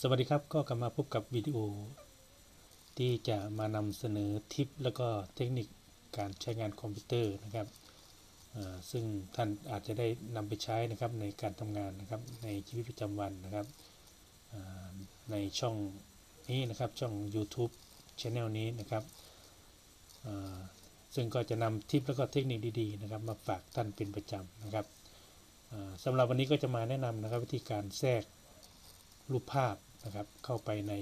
สวัสดีครับก็กลับมาพบกับวิดีโอ ที่จะมานำเสนอทิป แล้วก็เทคนิคการใช้งานคอมพิวเตอร์นะครับซึ่งท่านอาจจะได้นำไปใช้นะครับในการทำงานนะครับในชีวิตประจำวันนะครับในช่องนี้นะครับช่อง YouTube Channel นี้นะครับซึ่งก็จะนำทิปแล้วก็เทคนิคดีๆนะครับ มาฝากท่านเป็นประจำนะครับสำหรับวันนี้ก็จะมาแนะนำนะครับวิธีการแทรกรูปภาพ นะครับเข้าไปใน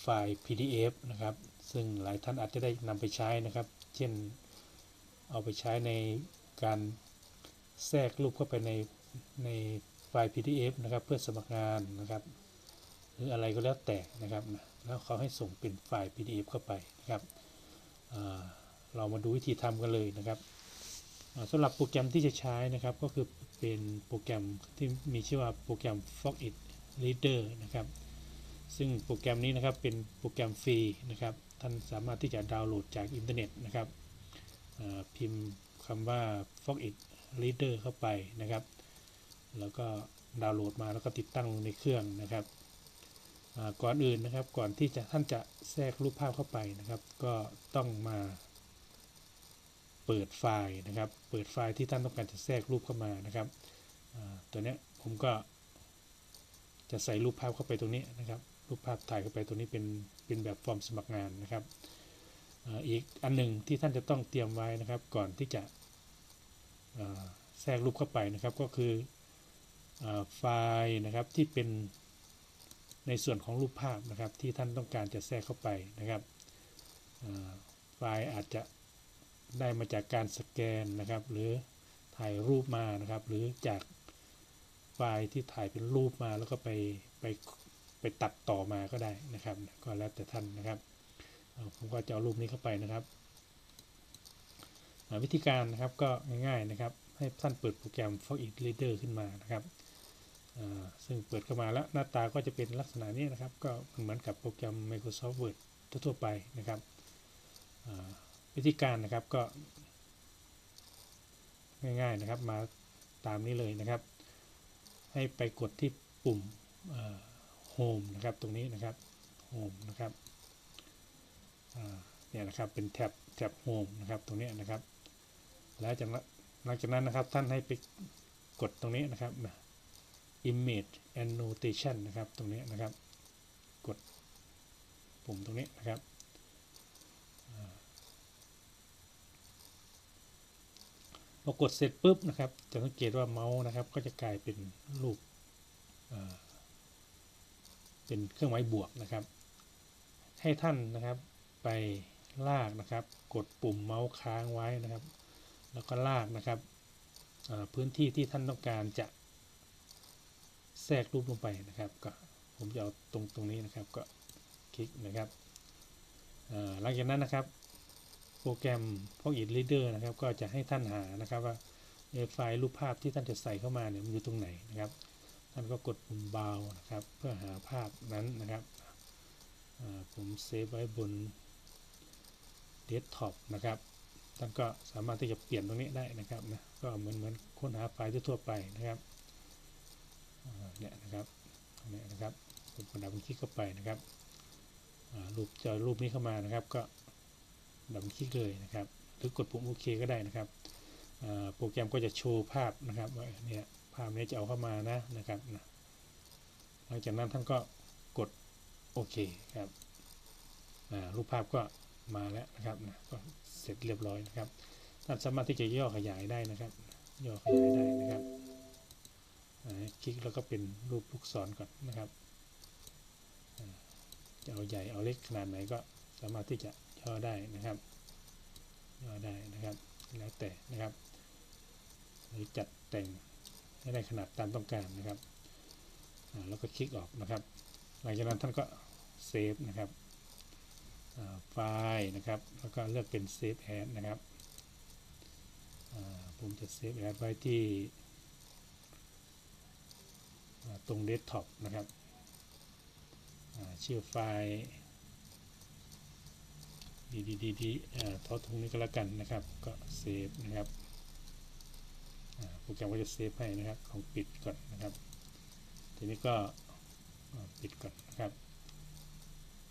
ไฟล์ PDF นะครับ ซึ่งหลายท่านอาจจะได้นำไปใช้นะครับ เช่นเอาไปใช้ในการแทรกรูปเข้าไปในในไฟล์ PDF นะครับ เพื่อสมัครงานนะครับ หรืออะไรก็แล้วแต่นะครับแล้วเขาให้ส่งเป็นไฟล์ PDF เข้าไปนะครับเเรามาดูวิธีทำกันเลยนะครับสำหรับโปรแกรมที่จะใช้นะครับ ก็คือเป็นโปรแกรมที่มีชื่อว่าโปรแกรม Fogit Reader นะครับ ซึ่งโปรแกรมนี้นะครับเป็นโปรแกรมฟรีนะครับ ท่านสามารถที่จะดาวน์โหลดจากอินเทอร์เน็ตนะครับพิมพ์คำว่า Fogit Reader เข้าไปนะครับ แล้วก็ดาวน์โหลดมาแล้วก็ติดตั้งลงในเครื่องนะครับก่อนอื่นนะครับก่อนที่จะท่านจะแทรกรูปภาพเข้าไปนะครับ ก็ต้องมาเปิดไฟล์นะครับ เปิดไฟล์ที่ท่านต้องการจะแทรกรูปเข้ามานะครับตัวนี้ผมก็ จะใส่รูปภาพเข้าไปตรงนี้นะครับ รูปภาพถ่ายเข้าไปตรงนี้เป็นเป็นแบบฟอร์มสมัครงานนะครับอีกอันหนึ่งที่ท่านจะต้องเตรียมไว้นะครับ ก่อนที่จะแทรกรูปเข้าไปนะครับ ก็คืออไฟล์นะครับที่เป็นในส่วนของรูปภาพนะครับ ที่ท่านต้องการจะแทรกเข้าไปนะครับไฟล์อาจจะได้มาจากการสแกนนะครับ หรือถ่ายรูปมานะครับ หรือจาก ไฟล์ที่ถ่ายเป็นรูปมาแล้วก็ไปไปไปตัดต่อมาก็ได้นะครับ ก็แล้วแต่ท่านนะครับผมก็จะเอารูปนี้เข้าไปนะครับ วิธีการนะครับก็ง่ายๆนะครับ ให้ท่านเปิดโปรแกรม Fogit Reader ขึ้นมานะครับซึ่งเปิดเข้ามาแล้วหน้าตาก็จะเป็นลักษณะนี้นะครับ ก็เหมือนกับโปรแกรม Microsoft Word ทั่วๆไปนะครับวิธีการนะครับก็ง่ายๆนะครับมาตามนี้เลยนะครับ ให้ไปกดที่ปุ่มโฮมนะครับตรงนี้นะครับโฮมนะครับเนี่ยนะครับเป็นแท็บแท็บโฮมนะครับตรงนี้นะครับ แล้วจากนั้นหลังจากนั้นนะครับท่านให้ไปกดตรงนี้นะครับ image annotation นะครับตรงนี้นะครับ กดปุ่มตรงนี้นะครับอ่า พอกดเสร็จปุ๊บนะครับ จะสังเกตว่าเมาส์นะครับ ก็จะกลายเป็นรูปเเป็นเครื่องหมายบวกนะครับ ให้ท่านนะครับไปลากนะครับ กดปุ่มเมาส์ค้างไว้นะครับ แล้วก็ลากนะครับพื้นที่ที่ท่านต้องการจะแทรกรูปลงไปนะครับ ก็ผมจะเอาตรงตรงนี้นะครับ ก็คลิกนะครับหลังจากนั้นนะครับ โปรแกรมพวก It Reader นะครับ ก็จะให้ท่านหานะครับว่าไฟล์รูปภาพที่ท่านจะใส่เข้ามาเนี่ยมันอยู่ตรงไหนนะครับ ท่านก็กดปุ่มเบานะครับเพื่อหาภาพนั้นนะครับผมเซฟไว้บนเดสก์ท็อปนะครับ ท่านก็สามารถที่จะเปลี่ยนตรงนี้ได้นะครับนะก็เหมือนเหมือนค้นหาไฟล์ทั่วไปนะครับเนี่ยนะครับตรงนี้นะครับผมกดดับเบิลคลิกเข้าไปนะครับรูปจอรูปนี้เข้ามานะครับ ก็ ดับบคลิกเลยนะครับ หรือกดปุ่มโอเคก็ได้นะครับโปรแกรมก็จะโชว์ภาพนะครับว่าเนี่ยภาพนี้จะเอาเข้ามานะนะครับนะหลังจากนั้นท่านก็กดโอเคครับรูปภาพก็มาแล้วนะครับนะก็เสร็จเรียบร้อยนะครับท่านสามารถที่จะย่อขยายได้นะครับ ย่อขยายได้นะครับคลิกแล้วก็เป็นรูปลูกศรก่อนนะครับจะเอาใหญ่เอาเล็กขนาดไหนก็สามารถที่จะ ย่อได้นะครับย่อได้นะครับ แล้วแต่นะครับหรือจัดแต่งให้ได้ขนาดตามต้องการนะครับแล้วก็คลิกออกนะครับ หลังจากนั้นท่านก็เซฟนะครับไฟล์นะครับ แล้วก็เลือกเป็นเซฟแอดนะครับผมจะเซฟแอดไว้ที่ตรงเดสก์ท็อปนะครับชื่อไฟล์ ดีดีดีดีอ่ทอตรงนี้ก็แล้วกันนะครับ ก็เซฟนะครับโปรแกรมก็จะเซฟให้นะครับของปิดก่อนนะครับ ทีนี้ก็ปิดก่อนนะครับ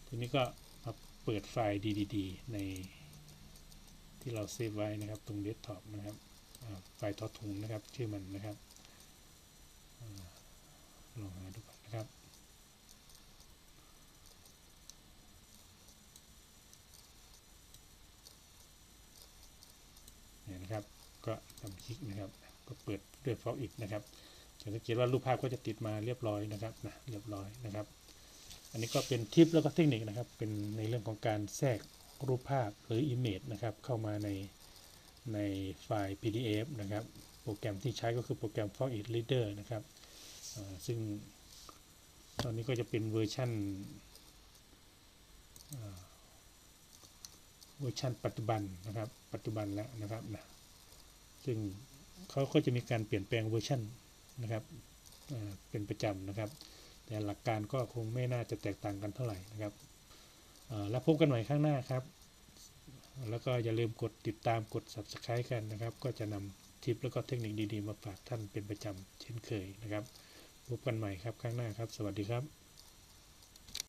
ทีนี้ก็มาเปิดไฟล์ DDD ในที่เราเซฟไว้นะครับตรงเดสก์ท็อปนะครับไฟล์ทอถุงนะครับชื่อมันนะครับลองหาดูก่อนนะครับ เนี่ยนะครับ ก็ทำคลิกนะครับ ก็เปิดด้วยฟอกอีกนะครับจะสังเกตว่ารูปภาพก็จะติดมาเรียบร้อยนะครับนะเรียบร้อยนะครับ อันนี้ก็เป็นทิปแล้วก็เทคนิคนะครับ เป็นในเรื่องของการแทรกรูปภาพหรือ Image นะครับ เข้ามาในในไฟล์ PDF นะครับ โปรแกรมที่ใช้ก็คือโปรแกรม Fog It Reader นะครับซึ่งตอนนี้ก็จะเป็นเวอร์ชันเวอร์ชันปัจจุบันนะครับ ปัจจุบันแล้วนะครับนะ ซึ่งเขาก็จะมีการเปลี่ยนแปลงเวอร์ชันนะครับเป็นประจำนะครับ แต่หลักการก็คงไม่น่าจะแตกต่างกันเท่าไหร่นะครับแล้วพบกันใหม่ข้างหน้าครับ แล้วก็อย่าลืมกดติดตามกด subscribe กันนะครับ ก็จะนำทิปแล้วก็เทคนิคดีๆ มาฝากท่านเป็นประจำเช่นเคยนะครับ พบกันใหม่ครับข้างหน้าครับ สวัสดีครับ